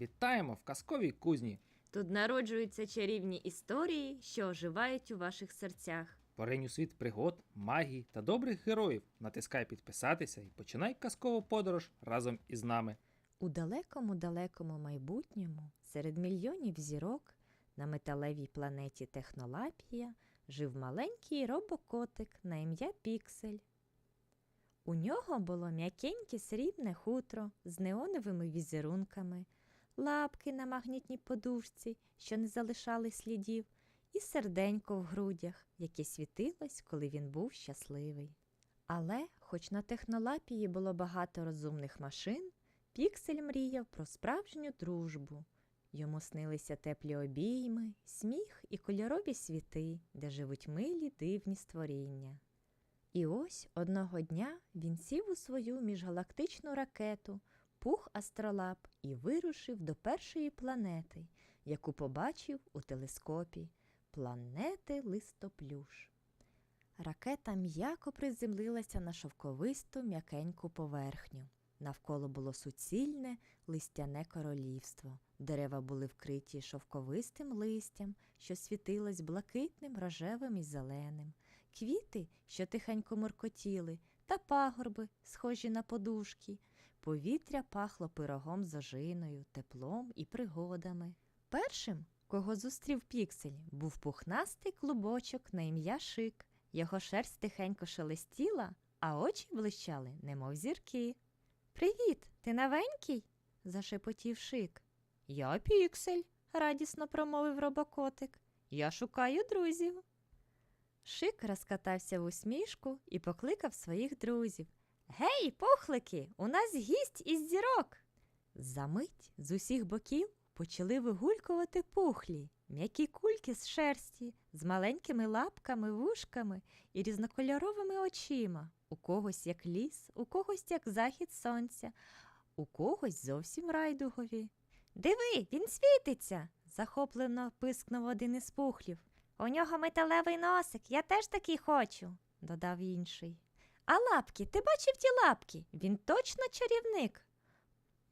Вітаємо в казковій кузні. Тут народжуються чарівні історії, що оживають у ваших серцях. Поринь у світ пригод, магії та добрих героїв. Натискай підписатися і починай казкову подорож разом із нами. У далекому далекому майбутньому, серед мільйонів зірок, на металевій планеті Технолапія жив маленький робокотик на ім'я Піксель. У нього було м'якеньке срібне хутро з неоновими візерунками, лапки на магнітній подушці, що не залишали слідів, і серденько в грудях, яке світилось, коли він був щасливий. Але, хоч на технолапії було багато розумних машин, Піксель мріяв про справжню дружбу. Йому снилися теплі обійми, сміх і кольорові світи, де живуть милі дивні створіння. І ось одного дня він сів у свою міжгалактичну ракету, пух астролаб і вирушив до першої планети, яку побачив у телескопі планети Листоплюш. Ракета м'яко приземлилася на шовковисту м'якеньку поверхню. Навколо було суцільне листяне королівство. Дерева були вкриті шовковистим листям, що світилось блакитним, рожевим і зеленим, квіти, що тихенько моркотіли, та пагорби, схожі на подушки. Повітря пахло пирогом з ожиною, теплом і пригодами. Першим, кого зустрів Піксель, був пухнастий клубочок на ім'я Шик. Його шерсть тихенько шелестіла, а очі блищали, немов зірки. Привіт, ти новенький? зашепотів Шик. Я Піксель, радісно промовив робокотик. Я шукаю друзів. Шик розкатався в усмішку і покликав своїх друзів. Гей, пухлики, у нас гість із зірок. Замить з усіх боків почали вигулькувати пухлі, м'які кульки з шерсті, з маленькими лапками, вушками і різнокольоровими очима. У когось як ліс, у когось як захід сонця, у когось зовсім райдугові. Диви, він світиться. захоплено пискнув один із пухлів. У нього металевий носик, я теж такий хочу, додав інший. А лапки, ти бачив ті лапки? Він точно чарівник.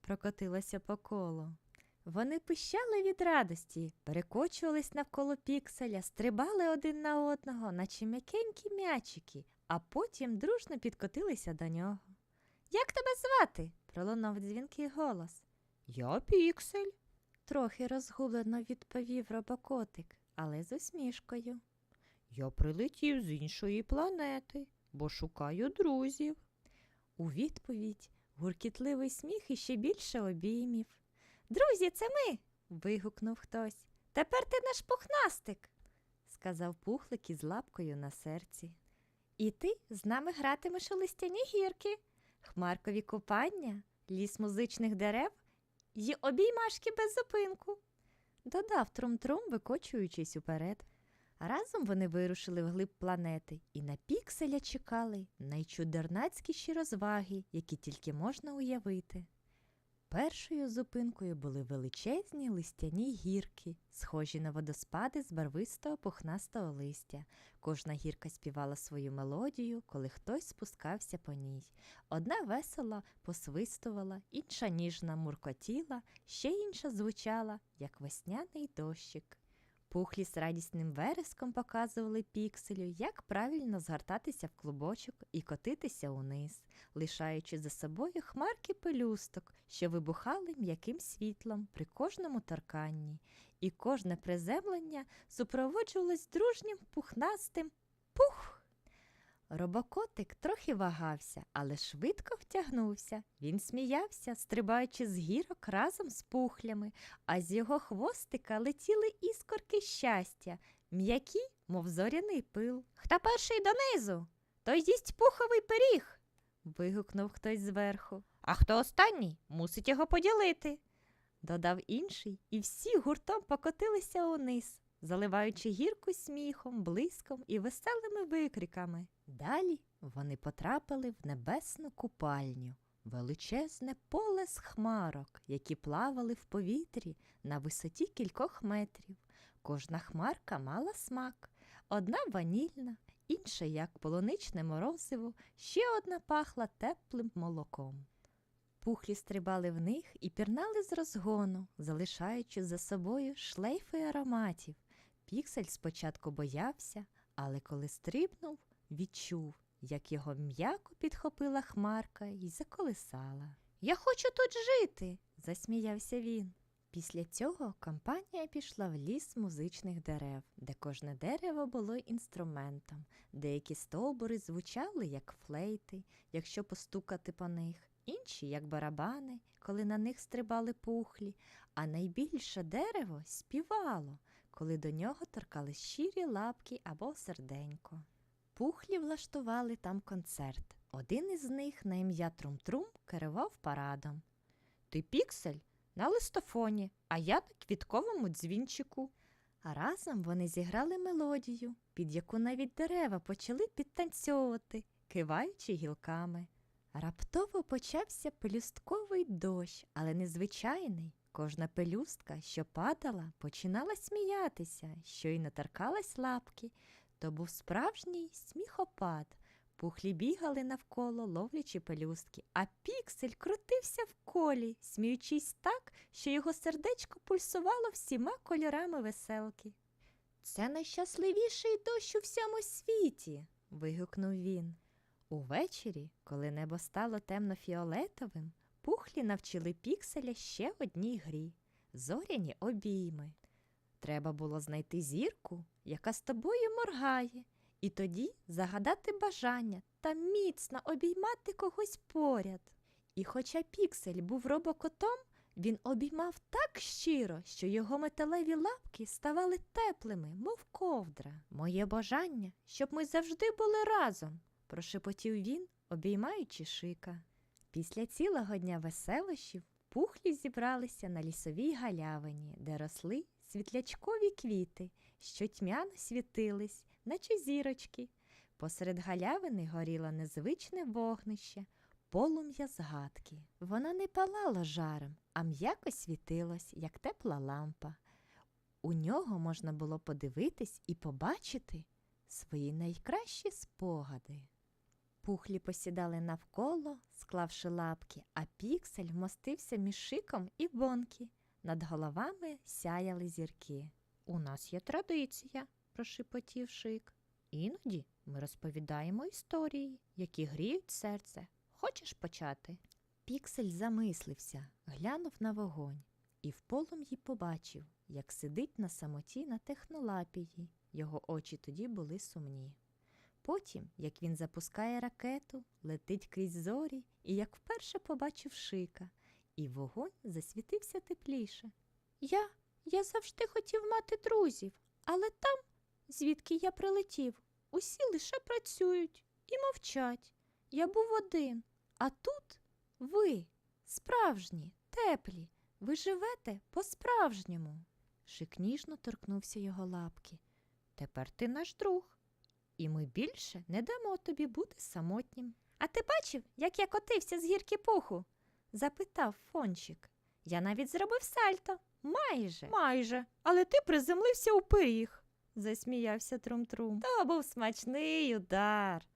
Прокотилося по колу. Вони пищали від радості, перекочувались навколо пікселя, стрибали один на одного, наче м'якенькі м'ячики, а потім дружно підкотилися до нього. Як тебе звати? пролунав дзвінкий голос. Я піксель, трохи розгублено відповів робокотик, але з усмішкою. Я прилетів з іншої планети, бо шукаю друзів. У відповідь гуркітливий сміх і ще більше обіймів. Друзі, це ми. вигукнув хтось. Тепер ти наш пухнастик, сказав пухлик із лапкою на серці. І ти з нами гратимеш у листяні гірки, хмаркові купання, ліс музичних дерев й обіймашки без зупинку. Додав Трум-Трум, викочуючись уперед. Разом вони вирушили вглиб планети і на пікселя чекали найчудернацькіші розваги, які тільки можна уявити. Першою зупинкою були величезні листяні гірки, схожі на водоспади з барвистого пухнастого листя. Кожна гірка співала свою мелодію, коли хтось спускався по ній. Одна весело посвистувала, інша ніжно муркотіла, ще інша звучала, як весняний дощик. Пухлі з радісним вереском показували пікселю, як правильно згортатися в клубочок і котитися униз, лишаючи за собою хмарки пелюсток, що вибухали м'яким світлом при кожному торканні, і кожне приземлення супроводжувалось дружнім пухнастим пух. Робокотик трохи вагався, але швидко втягнувся. Він сміявся, стрибаючи з гірок разом з пухлями, а з його хвостика летіли іскорки щастя, м'які, мов зоряний пил. Хто перший донизу? Той їсть пуховий пиріг. вигукнув хтось зверху. А хто останній, мусить його поділити. Додав інший, і всі гуртом покотилися униз, заливаючи гірку сміхом, блиском і веселими викриками. Далі вони потрапили в небесну купальню, величезне поле з хмарок, які плавали в повітрі на висоті кількох метрів. Кожна хмарка мала смак, одна ванільна, інша як полуничне морозиво, ще одна пахла теплим молоком. Пухлі стрибали в них і пірнали з розгону, залишаючи за собою шлейфи ароматів. Піксель спочатку боявся, але коли стрибнув, відчув, як його м'яко підхопила хмарка і заколисала. Я хочу тут жити, засміявся він. Після цього компанія пішла в ліс музичних дерев, де кожне дерево було інструментом. Деякі стовбури звучали як флейти, якщо постукати по них, інші як барабани, коли на них стрибали пухлі, а найбільше дерево співало, коли до нього торкались щирі лапки або серденько. Пухлі влаштували там концерт. Один із них на ім'я Трум-Трум керував парадом. Ти піксель на листофоні, а я на квітковому дзвінчику. А разом вони зіграли мелодію, під яку навіть дерева почали підтанцьовувати, киваючи гілками. Раптово почався пелюстковий дощ, але незвичайний. Кожна пелюстка, що падала, починала сміятися, щойно торкалась лапки. То був справжній сміхопад. Пухлі бігали навколо, ловлячи пелюстки, а піксель крутився в колі, сміючись так, що його сердечко пульсувало всіма кольорами веселки. Це найщасливіший дощ у всьому світі. вигукнув він. Увечері, коли небо стало темно-фіолетовим, пухлі навчили пікселя ще одній грі зоряні обійми. Треба було знайти зірку, яка з тобою моргає, і тоді загадати бажання та міцно обіймати когось поряд. І хоча піксель був робокотом, він обіймав так щиро, що його металеві лапки ставали теплими, мов ковдра. Моє бажання, щоб ми завжди були разом, прошепотів він, обіймаючи шика. Після цілого дня веселощів пухлі зібралися на лісовій галявині, де росли світлячкові квіти, що тьмяно світились, наче зірочки. Посеред галявини горіло незвичне вогнище, полум'я згадки. Воно не палало жаром, а м'яко світилось, як тепла лампа. У нього можна було подивитись і побачити свої найкращі спогади. Пухлі посідали навколо, склавши лапки, а піксель вмостився між шиком і бонкі. Над головами сяяли зірки. У нас є традиція, прошепотів шик. Іноді ми розповідаємо історії, які гріють серце. Хочеш почати? Піксель замислився, глянув на вогонь і в полум'ї побачив, як сидить на самоті на технолапії. Його очі тоді були сумні. Потім, як він запускає ракету, летить крізь зорі, і як вперше побачив шика, і вогонь засвітився тепліше. Я, я завжди хотів мати друзів, але там, звідки я прилетів, усі лише працюють і мовчать. Я був один, а тут ви, справжні, теплі, ви живете по-справжньому. Шик ніжно торкнувся його лапки. Тепер ти наш друг, і ми більше не дамо тобі бути самотнім. А ти бачив, як я котився з гірки пуху? запитав фончик. Я навіть зробив сальто. Майже. Майже. Але ти приземлився у пиріг, засміявся Трум-Трум. То був смачний удар,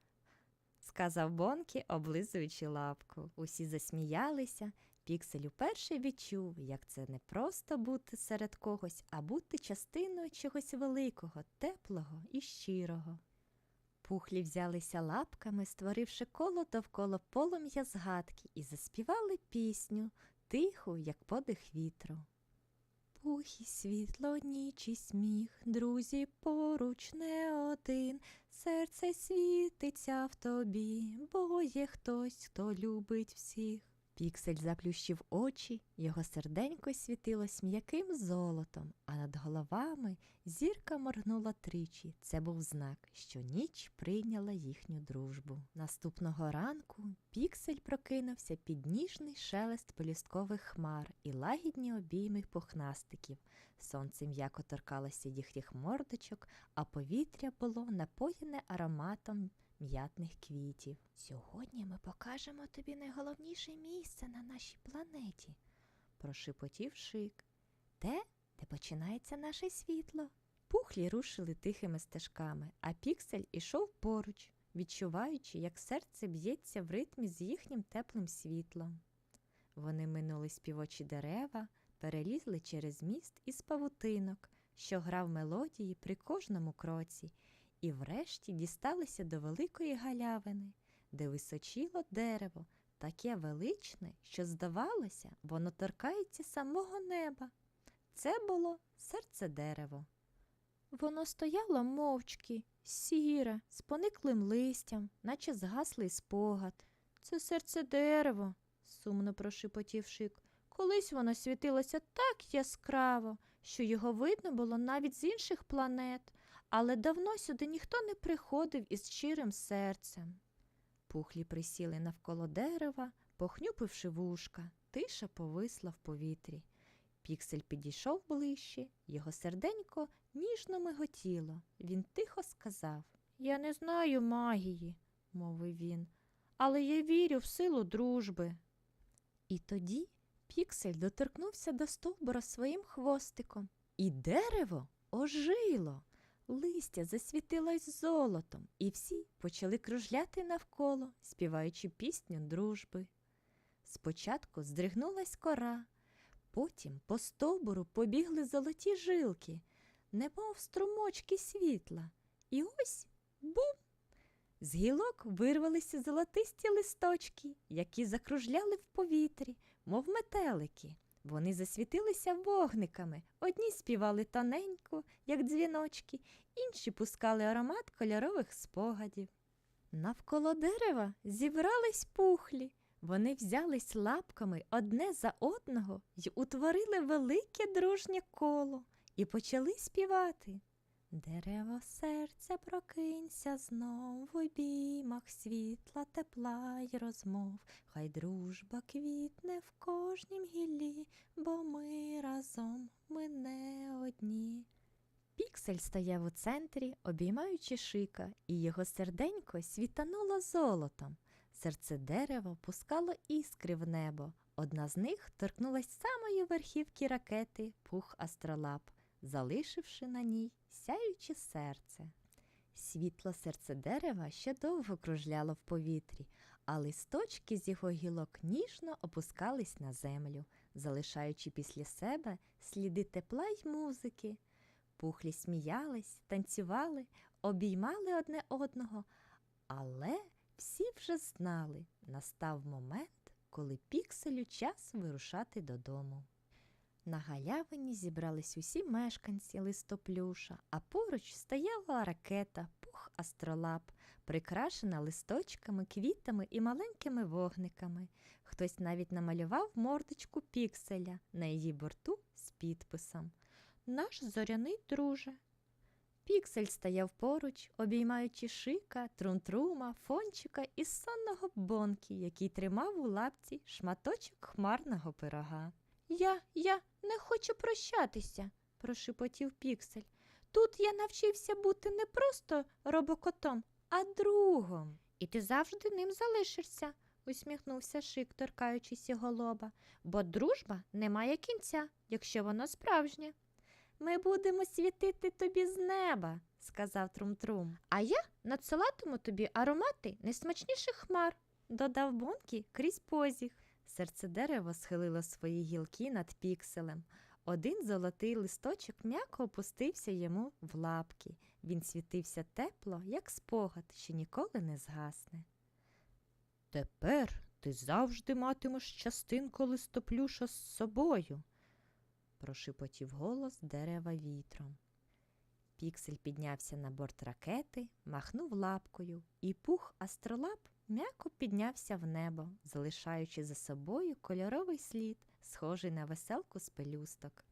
сказав Бонкі, облизуючи лапку. Усі засміялися. Піксель уперше відчув, як це не просто бути серед когось, а бути частиною чогось великого, теплого і щирого. Пухлі взялися лапками, створивши коло довкола полум'я згадки, і заспівали пісню, тиху, як подих вітру. Пухі світло, ніч і сміх, друзі поруч не один, серце світиться в тобі, бо є хтось, хто любить всіх. Піксель заплющив очі, його серденько світилось м'яким золотом, а над головами зірка моргнула тричі. Це був знак, що ніч прийняла їхню дружбу. Наступного ранку піксель прокинувся під ніжний шелест пелюсткових хмар і лагідні обійми пухнастиків. Сонце м'яко торкалося їхніх мордочок, а повітря було напоєне ароматом м'ятних квітів. Сьогодні ми покажемо тобі найголовніше місце на нашій планеті, прошепотів шик. Те, де починається наше світло. Пухлі рушили тихими стежками, а піксель ішов поруч, відчуваючи, як серце б'ється в ритмі з їхнім теплим світлом. Вони минули співочі дерева, перелізли через міст із павутинок, що грав мелодії при кожному кроці, і врешті дісталися до великої галявини, де височило дерево, таке величне, що, здавалося, воно торкається самого неба. Це було серце дерево. Воно стояло мовчки, сіре, з пониклим листям, наче згаслий спогад. Це серце дерево, сумно прошепотів Шик. Колись воно світилося так яскраво, що його видно було навіть з інших планет, але давно сюди ніхто не приходив із щирим серцем. Пухлі присіли навколо дерева, похнюпивши вушка, тиша повисла в повітрі. Піксель підійшов ближче, його серденько ніжно миготіло. Він тихо сказав Я не знаю магії, мовив він, але я вірю в силу дружби. І тоді Піксель доторкнувся до стовбура своїм хвостиком, і дерево ожило. Листя засвітилось золотом, і всі почали кружляти навколо, співаючи пісню дружби. Спочатку здригнулась кора, потім по стовбуру побігли золоті жилки, немов струмочки світла. І ось бум! З гілок вирвалися золотисті листочки, які закружляли в повітрі, мов метелики. Вони засвітилися вогниками. Одні співали тоненько, як дзвіночки, інші пускали аромат кольорових спогадів. Навколо дерева зібрались пухлі. Вони взялись лапками одне за одного й утворили велике дружнє коло і почали співати. Дерево серця прокинься знов в обіймах світла, тепла й розмов. Хай дружба квітне в кожнім гіллі, бо ми разом, ми не одні. Піксель стояв у центрі, обіймаючи шика, і його серденько світануло золотом. Серце дерева пускало іскри в небо. Одна з них торкнулась самої верхівки ракети пух астролаб, залишивши на ній сяюче серце. Світло серце дерева ще довго кружляло в повітрі, а листочки з його гілок ніжно опускались на землю, залишаючи після себе сліди тепла й музики. Пухлі сміялись, танцювали, обіймали одне одного, але всі вже знали, настав момент, коли пікселю час вирушати додому. На галявині зібрались усі мешканці листоплюша, а поруч стояла ракета, пух астролаб, прикрашена листочками, квітами і маленькими вогниками. Хтось навіть намалював мордочку пікселя на її борту з підписом Наш зоряний друже. Піксель стояв поруч, обіймаючи шика, трунтрума, фончика і сонного бонкі, який тримав у лапці шматочок хмарного пирога. Я, я не хочу прощатися, прошепотів Піксель. Тут я навчився бути не просто робокотом, а другом. І ти завжди ним залишишся, усміхнувся Шик, торкаючись його лоба, бо дружба не має кінця, якщо вона справжня. Ми будемо світити тобі з неба, сказав Трум-Трум. А я надсилатиму тобі аромати найсмачніших хмар, додав Бонкі крізь позіг. Серце дерева схилило свої гілки над пікселем. Один золотий листочок м'яко опустився йому в лапки. Він світився тепло, як спогад, що ніколи не згасне. Тепер ти завжди матимеш частинку листоплюша з собою, прошепотів голос дерева вітром. Піксель піднявся на борт ракети, махнув лапкою, і пух астролаб м'яко піднявся в небо, залишаючи за собою кольоровий слід, схожий на веселку з пелюсток.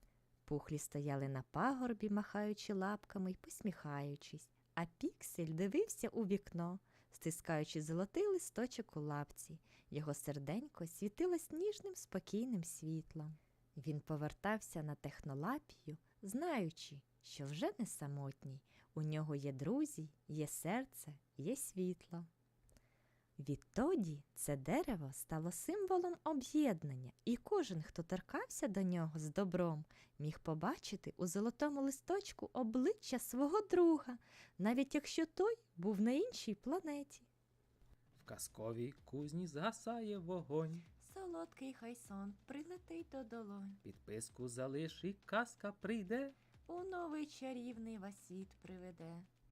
Пухлі стояли на пагорбі, махаючи лапками й посміхаючись, а піксель дивився у вікно, стискаючи золотий листочок у лапці. Його серденько світилось ніжним спокійним світлом. Він повертався на технолапію, знаючи, що вже не самотній. У нього є друзі, є серце, є світло. Відтоді це дерево стало символом об'єднання, і кожен, хто торкався до нього з добром, міг побачити у золотому листочку обличчя свого друга, навіть якщо той був на іншій планеті. В казковій кузні згасає вогонь. солодкий хай сон прилетить до долонь. Підписку залиш і казка прийде. У новий чарівний вас світ приведе.